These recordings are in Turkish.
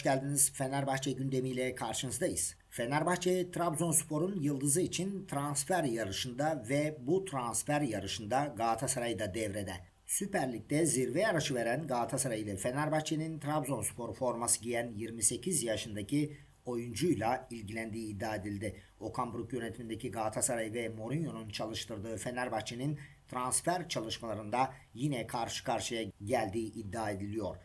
hoş geldiniz. Fenerbahçe gündemiyle karşınızdayız. Fenerbahçe Trabzonspor'un yıldızı için transfer yarışında ve bu transfer yarışında Galatasaray da devrede. Süper Lig'de zirve yarışı veren Galatasaray ile Fenerbahçe'nin Trabzonspor forması giyen 28 yaşındaki oyuncuyla ilgilendiği iddia edildi. Okan Buruk yönetimindeki Galatasaray ve Mourinho'nun çalıştırdığı Fenerbahçe'nin transfer çalışmalarında yine karşı karşıya geldiği iddia ediliyor.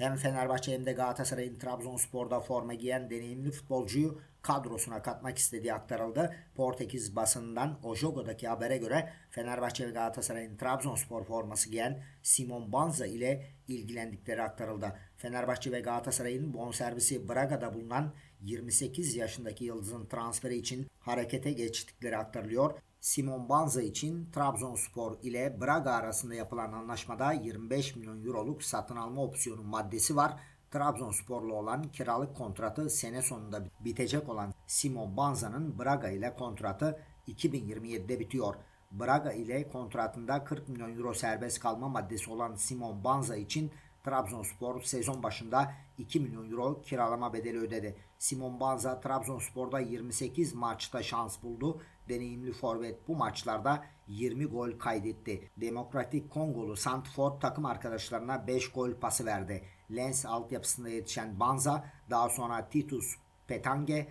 Hem Fenerbahçe hem de Galatasaray'ın Trabzonspor'da forma giyen deneyimli futbolcuyu kadrosuna katmak istediği aktarıldı. Portekiz basınından Ojogo'daki habere göre Fenerbahçe ve Galatasaray'ın Trabzonspor forması giyen Simon Banza ile ilgilendikleri aktarıldı. Fenerbahçe ve Galatasaray'ın bonservisi Braga'da bulunan 28 yaşındaki yıldızın transferi için harekete geçtikleri aktarılıyor. Simon Banza için Trabzonspor ile Braga arasında yapılan anlaşmada 25 milyon euroluk satın alma opsiyonu maddesi var. Trabzonsporlu olan kiralık kontratı sene sonunda bitecek olan Simon Banza'nın Braga ile kontratı 2027'de bitiyor. Braga ile kontratında 40 milyon euro serbest kalma maddesi olan Simon Banza için Trabzonspor sezon başında 2 milyon euro kiralama bedeli ödedi. Simon Banza Trabzonspor'da 28 maçta şans buldu. Deneyimli forvet bu maçlarda 20 gol kaydetti. Demokratik Kongolu Santford takım arkadaşlarına 5 gol pası verdi. Lens altyapısında yetişen Banza daha sonra Titus Petange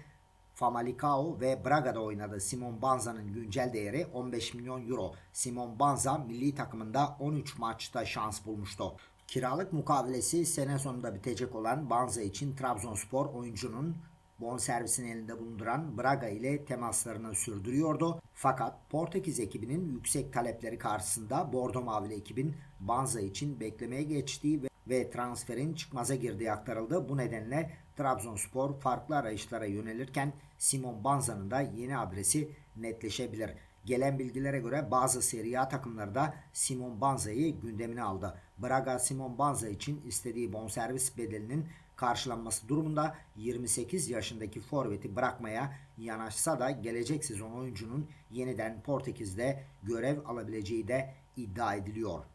Famalicao ve Braga'da oynadı. Simon Banza'nın güncel değeri 15 milyon euro. Simon Banza milli takımında 13 maçta şans bulmuştu. Kiralık mukavelesi sene sonunda bitecek olan Banza için Trabzonspor oyuncunun bonservisini elinde bulunduran Braga ile temaslarını sürdürüyordu. Fakat Portekiz ekibinin yüksek talepleri karşısında Bordo Mavili ekibin Banza için beklemeye geçtiği ve ve transferin çıkmaza girdiği aktarıldı. Bu nedenle Trabzonspor farklı arayışlara yönelirken Simon Banza'nın da yeni adresi netleşebilir. Gelen bilgilere göre bazı Serie A takımları da Simon Banza'yı gündemine aldı. Braga Simon Banza için istediği bonservis bedelinin karşılanması durumunda 28 yaşındaki forveti bırakmaya yanaşsa da gelecek sezon oyuncunun yeniden Portekiz'de görev alabileceği de iddia ediliyor.